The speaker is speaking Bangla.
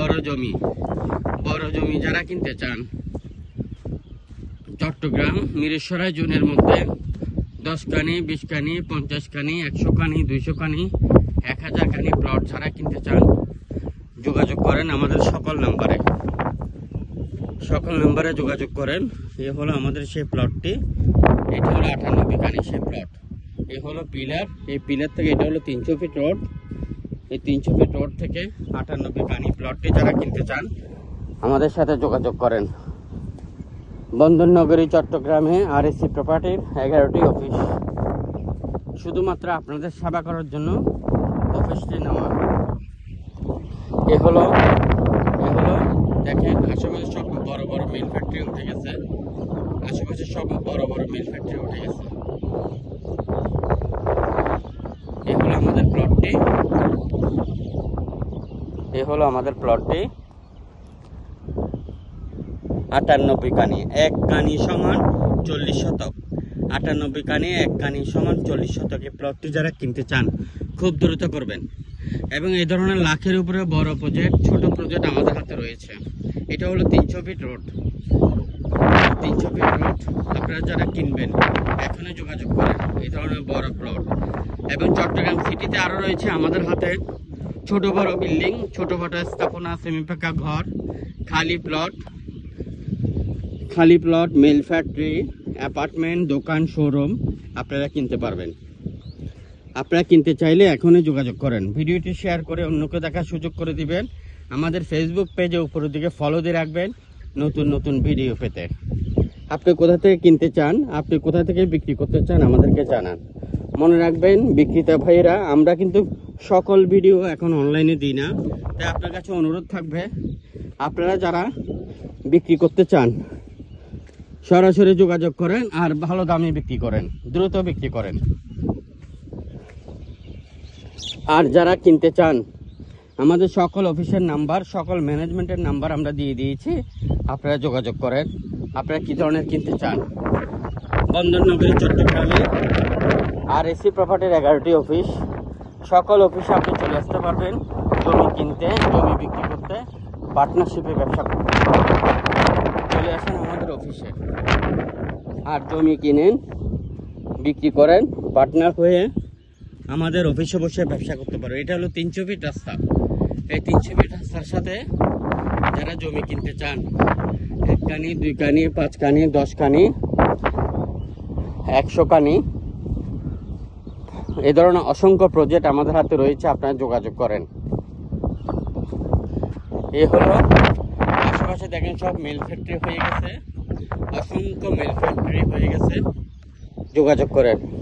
বড় জমি বড় জমি যারা কিনতে চান, চট্টগ্রাম মিরেশ্বরাই জোনের মধ্যে দশ কানি বিশ কানি পঞ্চাশ কানি একশো কানি দুইশো কানি এক হাজার কানি প্লট যারা কিনতে চান, যোগাযোগ করেন আমাদের সকল নাম্বারে। সকল নাম্বারে যোগাযোগ করেন, এ হলো আমাদের সেই প্লটটি এটা হলো আটানব্বই কানি সেই প্লট এ হলো পিলার, এই পিলার থেকে এটা হলো তিনশো ফিট রোড এই তিনশো ফিট রোড থেকে আটানব্বই কানি প্লটটি যারা কিনতে চান, আমাদের সাথে যোগাযোগ করেন। বন্দরনগরী, চট্টগ্রামে আর এসি প্রপার্টির এগারোটি অফিস শুধুমাত্র আপনাদের সেবা করার জন্য অফিসটি নেওয়া। এ হলো এ হলো, দেখেন, আশেপাশে সব বড় বড় মিল ফ্যাক্টরি উঠে গেছে। আশেপাশে সব বড় বড় মিল ফ্যাক্টরি উঠে গেছে। এ হলো আমাদের প্লটটি এ হলো আমাদের প্লটটি আটানব্বই কানি, এক কানি সমান চল্লিশ শতক। আটানব্বই কানি, এক কানি সমান চল্লিশ শতক। এই প্লটটি যারা কিনতে চান, খুব দ্রুত করবেন। এবং এই ধরনের লাখের উপরে বড় প্রজেক্ট ছোট প্রজেক্ট আমাদের হাতে রয়েছে। এটা হলো তিনশো ফিট রোড তিনশো ফিট রোড আপনারা যারা কিনবেন, এখনই যোগাযোগ করেন। এই ধরনের বড় প্লট এবং চট্টগ্রাম সিটিতে আরও রয়েছে আমাদের হাতে। ছোট বড় বিল্ডিং, ছোট বড় স্থাপনা সেমি পাকা ঘর, খালি প্লট খালি প্লট মিল ফ্যাক্টরি অ্যাপার্টমেন্ট দোকান শোরুম আপনারা কিনতে পারবেন। আপনারা কিনতে চাইলে এখনই যোগাযোগ করেন। ভিডিওটি শেয়ার করে অন্যকে দেখার সুযোগ করে দিবেন। আমাদের ফেসবুক পেজে উপরের দিকে ফলো দিয়ে রাখবেন নতুন নতুন ভিডিও পেতে। আপনি কোথা থেকে কিনতে চান, আপনি কোথা থেকে বিক্রি করতে চান, আমাদেরকে জানান। মনে রাখবেন, বিক্রেতা ভাইয়েরা, আমরা কিন্তু সকল ভিডিও এখন অনলাইনে দিই না। তাই আপনার কাছে অনুরোধ থাকবে, আপনারা যারা বিক্রি করতে চান, সরাসরি যোগাযোগ করেন আর ভালো দামে বিক্রি করেন, দ্রুত বিক্রি করেন। আর যারা কিনতে চান, আমাদের সকল অফিসের নাম্বার, সকল ম্যানেজমেন্টের নাম্বার আমরা দিয়ে দিয়েছি, আপনারা যোগাযোগ করেন, আপনারা কী ধরনের কিনতে চান? বন্দরনগরী চট্টগ্রামে। আর এসি প্রপার্টির এগারোটি অফিস। সকল অফিসে আপনি চলে আসতে পারবেন। জমি কিনতে, জমি বিক্রি করতে, পার্টনারশিপে ব্যবসা করতে। চলে আসেন আমাদের অফিসে। আর জমি কিনেন, বিক্রি করেন, পার্টনার হয়ে আমাদের অফিসে বসে ব্যবসা করতে পারো এটা হলো তিনশো ফিট রাস্তা। এই তিনশো ফিট রাস্তার সাথে যারা জমি কিনতে চান এক কানি দুই কানি পাঁচ কানি দশ কানি একশো কানি। এ ধরনের অসংখ্য প্রজেক্ট আমাদের হাতে রয়েছে, আপনারা যোগাযোগ করেন। এ হলো, আশেপাশে দেখেন সব মিল ফ্যাক্টরি হয়ে গেছে। অসংখ্য মিল ফ্যাক্টরি হয়ে গেছে। যোগাযোগ করেন।